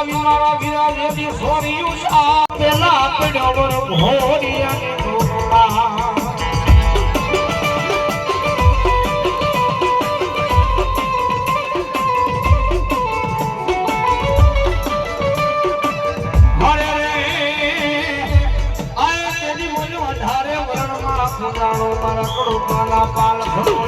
મારા વિરાજેથી સોરિયું શા પેલા પડ્યો વર અને ઢોલા. મારા કડુકાના પાલ ભરો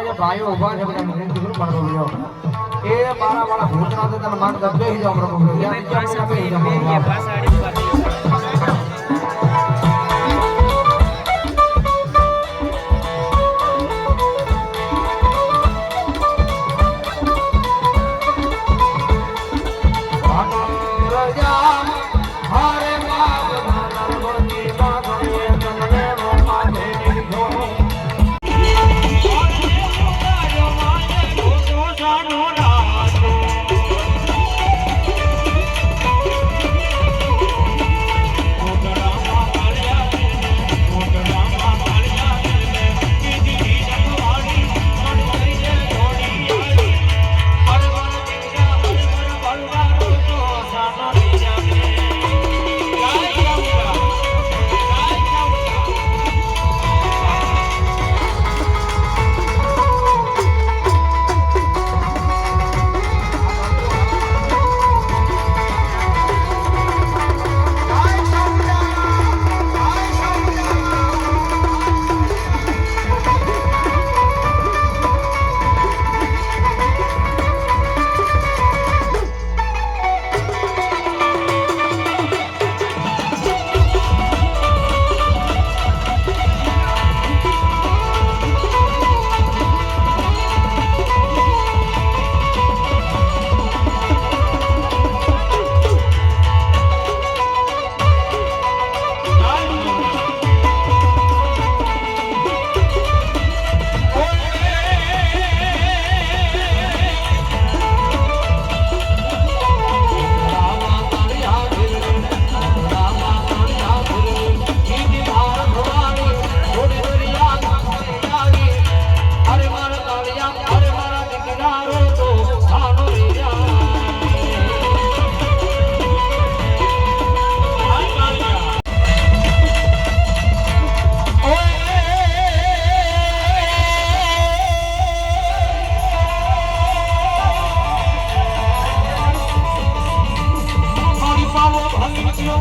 બધા જે ભાઈઓ ઊભા છે બધા મને કીધું પણ બોલ્યો એ મારા મારા ભૂતના તો માન હી જાઓ, પ્રભુ.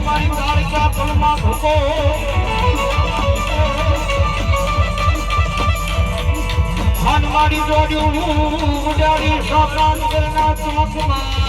મારી કાળકા કલમાં ભૂકો. હાન મારી જોડ્યું ઉડાડી સાકાન કરના ચમકમાં.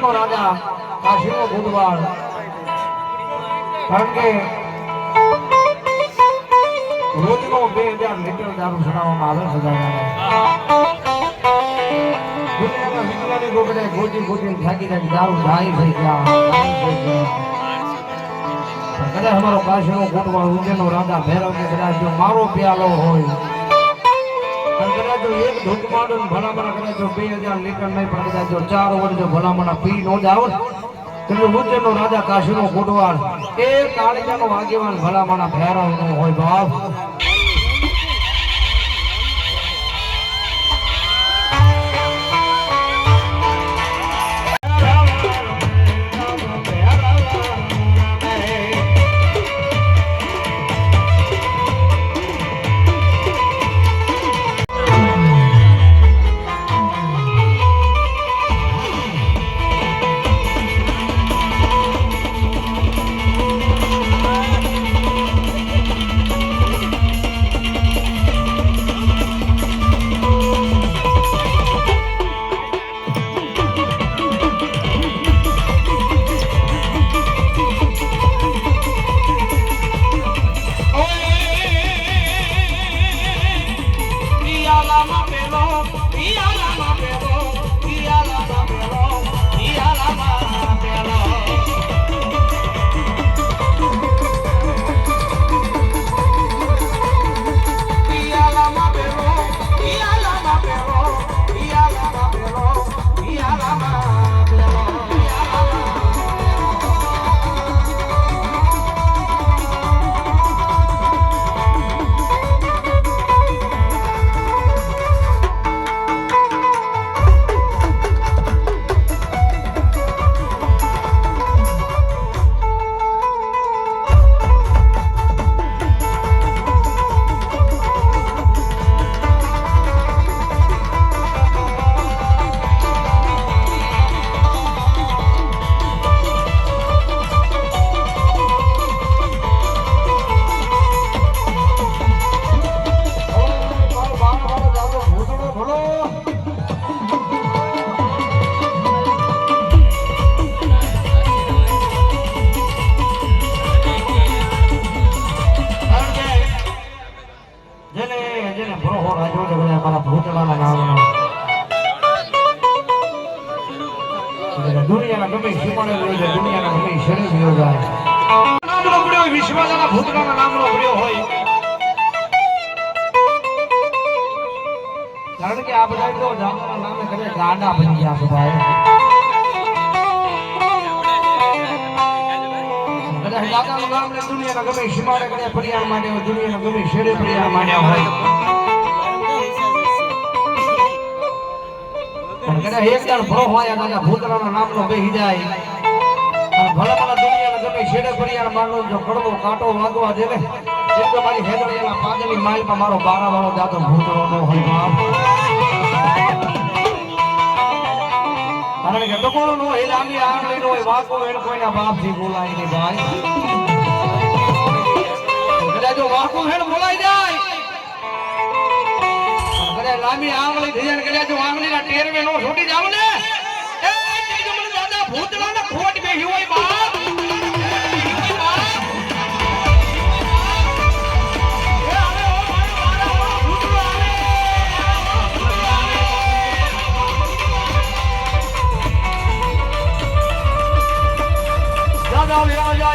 ઉજ્જૈનનો રાજા, કાશીનો ભૂતવાળ. કારણ કે રોજનો બે હજાર લીટર દારૂ ચડાવવામાં આવે થઈ ગયા કદાચ અમારો કાશીનો ગોટવાળ ઉજ્જૈનનો રાજા ભૈરવ કે કદાચ મારો પ્યાલો હોય જો એક ને ભલામણ કદાચ જો બે હજાર લીટર નહીં પણ જાય. જો ચાર ઓવર જો ભલામણ પી નો જાવ જો ઉજ્જૈનનો રાજા કાશીનો ગોટવાળ એ કાળિયાનો આગેવાન ભલામણ ભૈરવ નો હોય બાપ. છે ગમે નામે કરે ફરિયાદ માંડે દુનિયાના ગમે શેરે ફરિયાદ માંડ્યા હોય. પણ એક દાડ ભરો હોય દાદા ભૂતરાના નામનો બેહી જાય. ભલે ભલે દુનિયાના ગમે છેડે ફરિયાદ માંડો જો કડવો કાંટો વાગવા દેવે. એમ તો મારી હેદડીયાના પાદરની માલમાં મારો બારા વાળો જાતો ભૂતરો નો હોય બાપ. કારણ કે ટકોરો નો હોય લાંબી આંગળી નો હોય વાકો એન કોઈના બાપથી બોલાય નહીં ભાઈ. કદાચ જો બોલાઈ જાય. કદાચ લાંબી આંગળી થઈ જાય ને કદાચ જો આંગળીના ટેરવે નો છૂટી જાવ ને. દાદા, ભૂતળાને ખોટ બેહી હોય બાપ.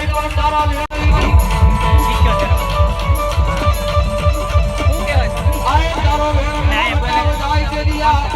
ભૂતળો તારા તારો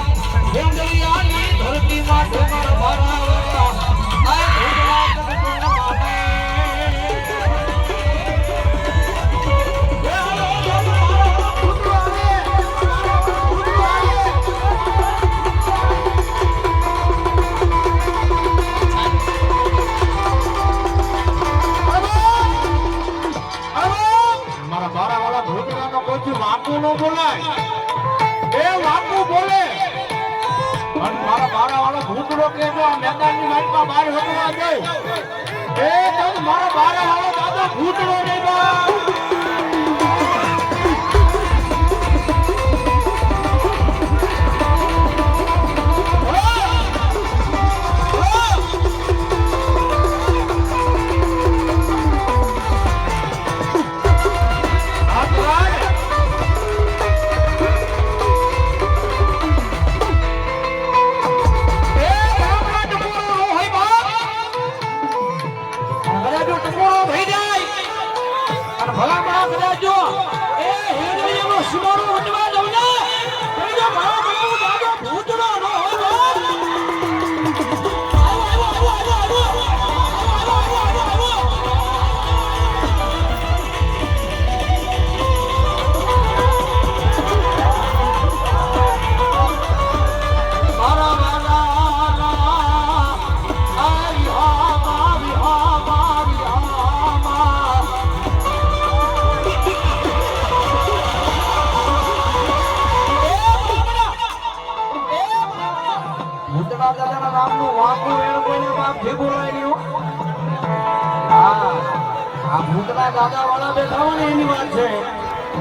આ ભૂતના દાદા વાળા બેઠા હોય ને એની વાત છે.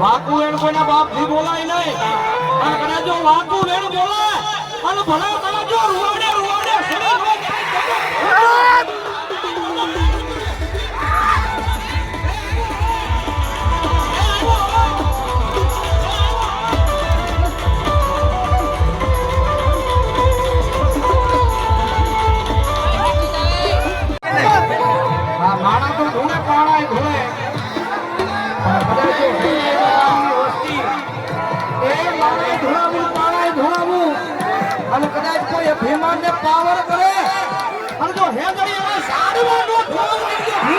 વાકુ વેણ કોઈના બાપથી બોલાય નહીં. અને કદાચ જો વાકુ વેણ બોલાય અને ભલે કદાચ જો રૂવાડે રૂવાડે! તો ધૂણે અને કદાચ કોઈ ભીમાને પાવર કરે. અને જો હેદળી સારું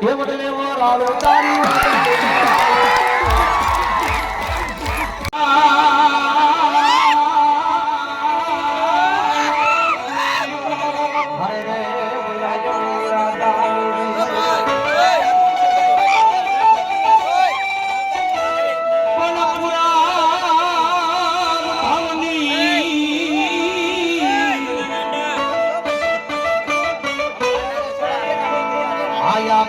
దేవుడనే వారాలు దాని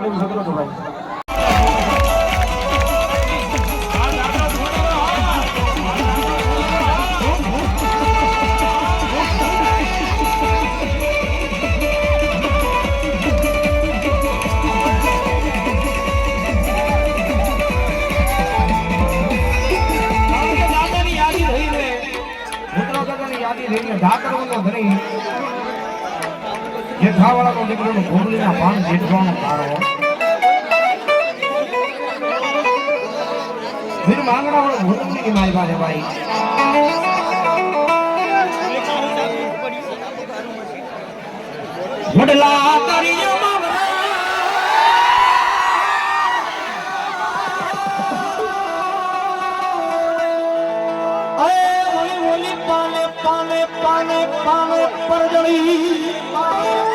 બોલી શકો છો ભાઈ દાદાની યાદી રહીને ભૂતરા દાદાની યાદી રહીને ઢાકરવાનો ધણી કથાવાળાનો દીકરોનું ઘૂમલીના પાન જીતવાનો તારો પાને પાને પાને પરજળી.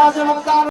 সমাজ এবং তার